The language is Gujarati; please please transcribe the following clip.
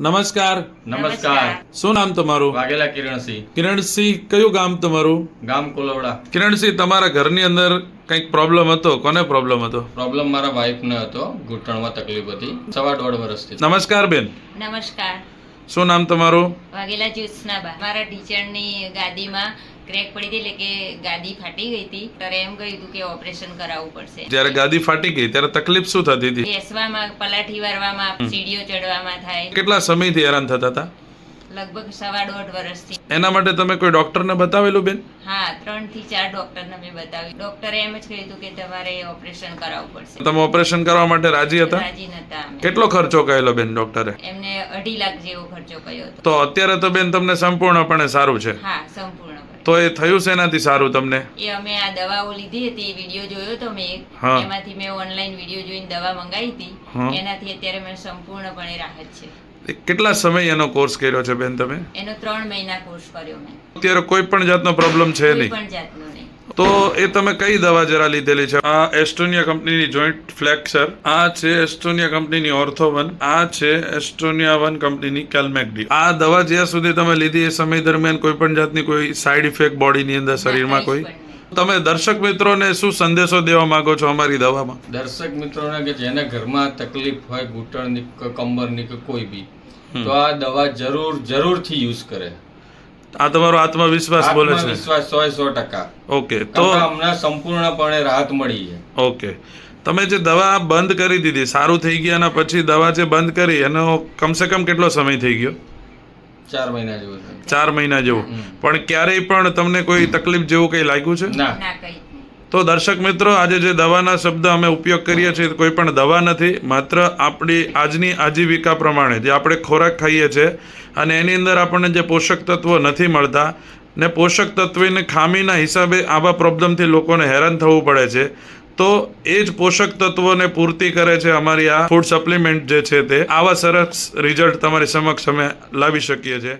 નમસ્કાર. નમસ્કાર. શું નામ તમારું? વાઘેલા કિરણસિંહ. કિરણસિંહ કયું ગામ તમારું? ગામ કોલવડા. કિરણસિંહ તમારા ઘરની અંદર કંઈક પ્રોબ્લેમ હતો? કોને પ્રોબ્લેમ હતો? પ્રોબ્લેમ મારા વાઈફને હતો. ઘૂંટણમાં તકલીફ હતી. સવા દોઢ વર્ષથી નમસ્કાર બેન. નમસ્કાર. શું નામ તમારું? વાઘેલા જ્યોત્સનાબા. મારા ટીચરની ગાદીમાં ક્રેક પડી હતી એટલે કે ગાદી ફાટી ગઈ હતી. ત્યારે એમ કહ્યું હતું કે ઓપરેશન કરાવવું પડશે. જ્યારે ગાદી ફાટી ગઈ ત્યારે તકલીફ શું થતી હતી? બેસવામાં પલાઠી વારવામાં સીડીઓ ચડવામાં થાય. કેટલા સમયથી હેરાન થતા હતા? લગભગ સવા દોઢ વર્ષથી. એના માટે તમે કોઈ ડોક્ટરને બતાવેલું બેન? હા ત્રણથી ચાર ડોક્ટરને મેં બતાવ્યું. ડોક્ટરે એમ જ કહ્યું હતું કે તમારે ઓપરેશન કરાવવું પડશે. તમે ઓપરેશન કરવા માટે રાજી હતા? રાજી નતા. કેટલો ખર્ચો કહેલો બેન ડોક્ટરે? એમને અઢી લાખ જેવો ખર્ચો કર્યો હતો. તો અત્યારે તો બેન તમને સંપૂર્ણપણે સારું છે. હા સંપૂર્ણપણે તો એ થયું છે એનાથી સારું તમને? એ અમે આ દવાઓ લીધી હતી વીડિયો જોયો તો મેં હા. એમાંથી મેં ઓનલાઈન વીડિયો જોઈને દવા મંગાવી હા. હતી એનાથી અત્યારે મને સંપૂર્ણપણે રાહત છે. એ કેટલા સમય એનો કોર્સ કર્યો છે બેન તમે? એનો ત્રણ મહિના કોર્સ કર્યો મેં. અત્યારે કોઈ પણ જાતનો પ્રોબ્લેમ છે કોઈ નહીં. પણ જાતનો. તો એ તમે કઈ દવા જરા લીધેલી છે? આ એસ્ટોનિયા કંપનીની જોઈન્ટ ફ્લેક્સર આ છે એસ્ટોનિયા કંપનીની ઓર્થોવન આ છે એસ્ટોનિયા વન કંપનીની કેલ્મેકડી. આ દવા જ્યાં સુધી તમે લીધી એ સમય દરમિયાન કોઈ પણ જાતની કોઈ સાઈડ ઇફેક્ટ બોડીની અંદર શરીરમાં કોઈ. તમે દર્શક મિત્રોને શું સંદેશો દેવા માંગો છો અમારી દવામાં? દર્શક મિત્રોને કે જેને ઘરમાં તકલીફ હોય ઘૂંટણની કે કમરની કે કોઈ બી તો આ દવા જરૂર જરૂરથી યુઝ કરે. આ તમારો આત્મવિશ્વાસ બોલે છે? વિશ્વાસ સો સો ટકા. ઓકે તો હમણાં સંપૂર્ણપણે રાહત મળી છે. ઓકે. તમે જે દવા બંધ કરી દીધી સારું થઈ ગયા અને પછી દવા જે બંધ કરી એનો કમસે કમ કેટલો સમય થઈ ગયો? ચાર મહિના જેવો ચાર મહિના જેવો. પણ ક્યારેય પણ તમને કોઈ તકલીફ જેવું કંઈ લાગ્યું છે? ના તો દર્શક મિત્રો, આજે જે દવાના શબ્દ અમે ઉપયોગ કરીએ છીએ, કોઈ પણ દવા નથી, માત્ર આપણી આજની આજીવિકા પ્રમાણે જે આપણે ખોરાક ખાઈએ છીએ અને એની અંદર આપણને જે પોષક તત્વો નથી મળતા, ને પોષક તત્વની ખામીના હિસાબે આવા પ્રોબ્લેમથી લોકોને હેરાન થવું પડે છે. તો એ જ પોષક તત્વોને પૂર્તિ કરે છે અમારી આ ફૂડ સપ્લિમેન્ટ જે છે તે. આવા સરસ રિઝલ્ટ તમારી સમક્ષ અમે લાવી શકીએ છીએ.